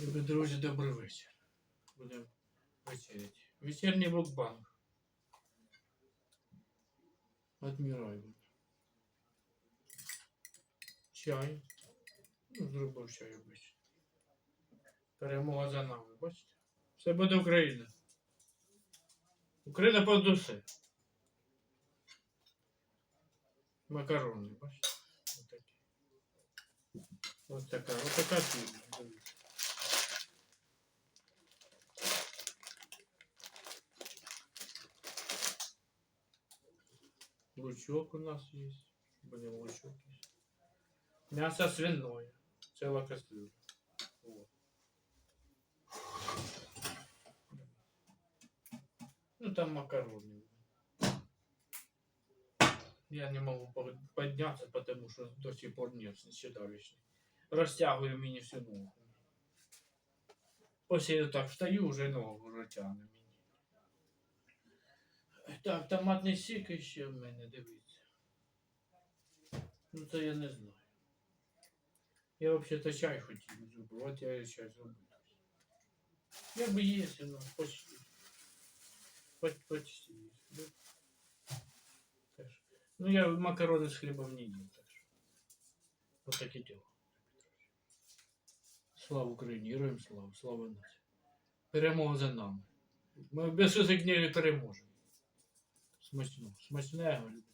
Любі друзі, добрий вечір. Будемо вечеряти. Вечірній блокбанк. Адмірай. Чай. Ну, зробив чай обичний. Перемога за нами, бачите? Все буде Україна. Україна понад усе. Макарони, бачите? Ось така, ось така фірма. Лучок у нас есть. Блин, лучок есть. Мясо свиное. Целая кастрюля. Вот. Ну там макароны. Я не могу по- подняться, потому что до сих пор нет седалищный. Растягиваю мені всю ногу. Я так встаю, уже ногу мені. Так, томатний сік ще в мене, дивіться. Ну це я не знаю. Я взагалі чай хотів зробити, от я чай зробив. Як би є, ну, почти. Поч- Почти є. да? Так. Ну я макарони з хлібом не їм, так що. Вот таке діло. Слава Україні, героям слава, слава нації. Перемога за нами. Ми без гніві переможемо. Смачно. Смачного, любите.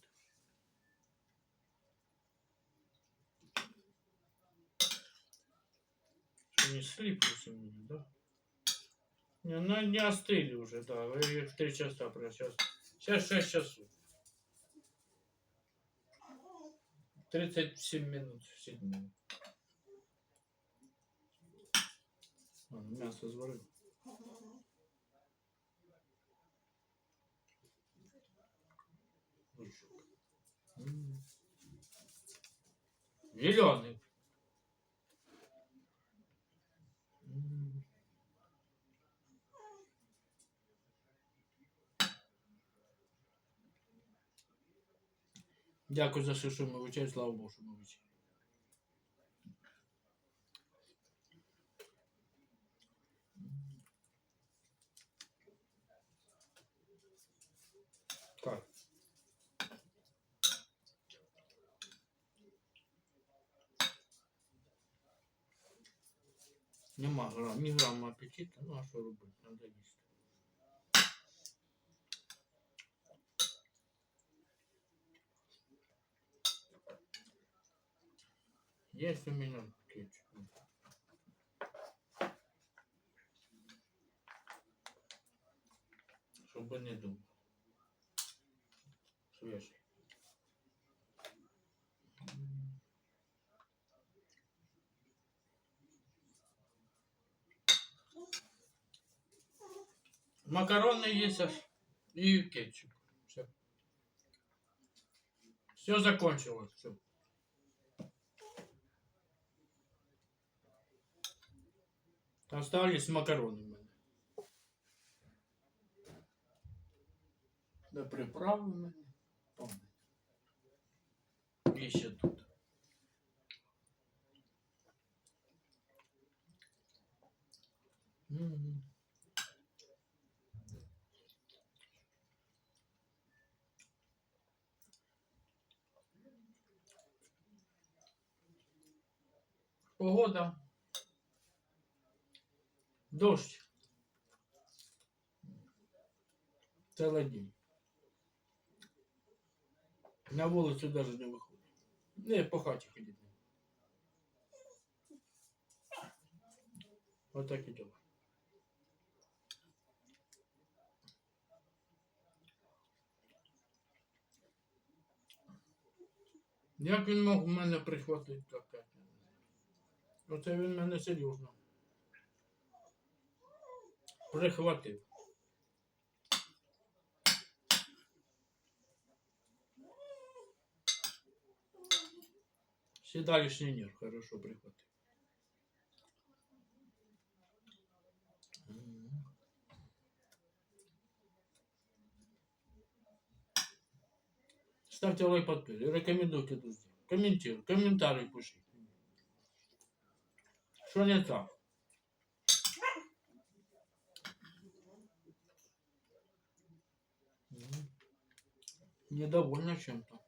Не слиплются мне, да? Не, ну не остыли уже, да. В три часа про сейчас. Сейчас 6 часов. 37 минут, 7 минут. Ладно, мясо зварил. Зеленый. Дякую за все, що ми вичаємо, слава Богу, що ми вичаємо. Так. Нема грам, ні граму апетиту, ну а що робити, треба їсти. Есть у меня кетчуп. Чтобы не думал. Свежий. Макароны есть и кетчуп. Все. Все закончилось. Все. Остались макароны. Да приправи у мене. Повне. І ще тут. Погода. Дощ. Целый день. На вулицю даже не виходить. Не, по хаті ходити. Вот так і діло. Як він мог в мене прихватити таке? Оце він мене серйозно. Прихватив. Седалищный нерв хорошо прихватив. Ставьте лайк, подписывайтесь, рекомендуйте друзьям. Комментируйте, комментарии пишите. Що не так? Недовольна чем-то.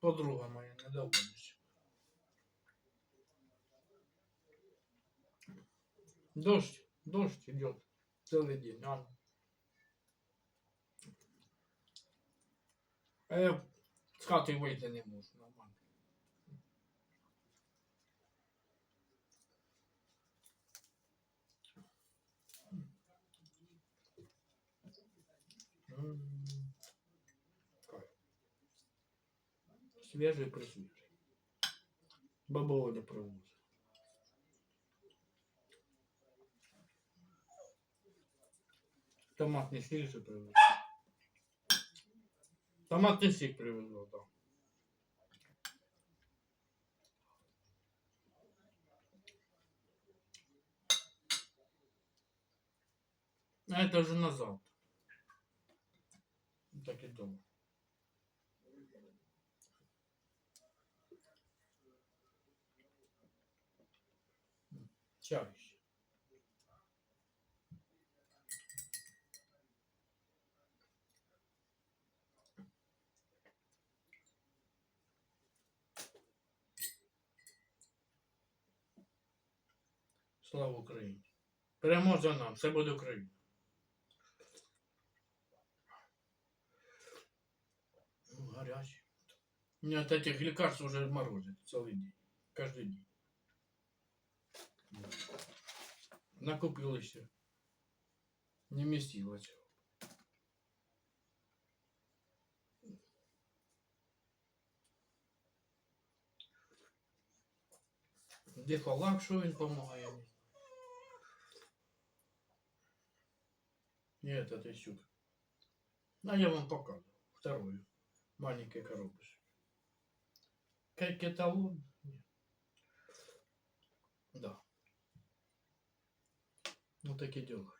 Подруга моя недовольна. Дождь, дождь идет целый день. А, а я с хаты выйти не могу нормально. Свежий присвежий. Баба Оля привозила. Томатний сік же привезла. Томатний сік привезла, так. А это уже назад. Так и дома. Чай еще. Слава Україні! Переможе нам, все буде Україна. Меня от этих лекарств уже морозит целый день. Каждый день. Накупилось. Не вместилось. Дефалак, що він помогає. Нет, это щука. А я вам покажу. Вторую. Маленькая коробочка. Как эталон? Нет. Да. Ну так и дела.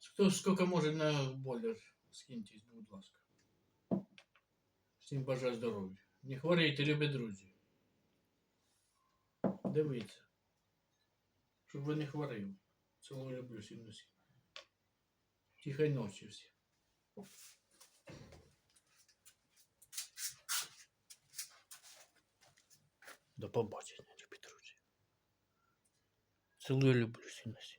Хто сколько може на бойлер, скиньтесь, будь ласка. Всім бажаю здоров'я. Не хворійте, любі друзі. Дивіться. Щоб ви не хворіли. Цілую люблю всім усім. Тихої ночі всім. До побачення, друзі. Цілую люблю всім усім.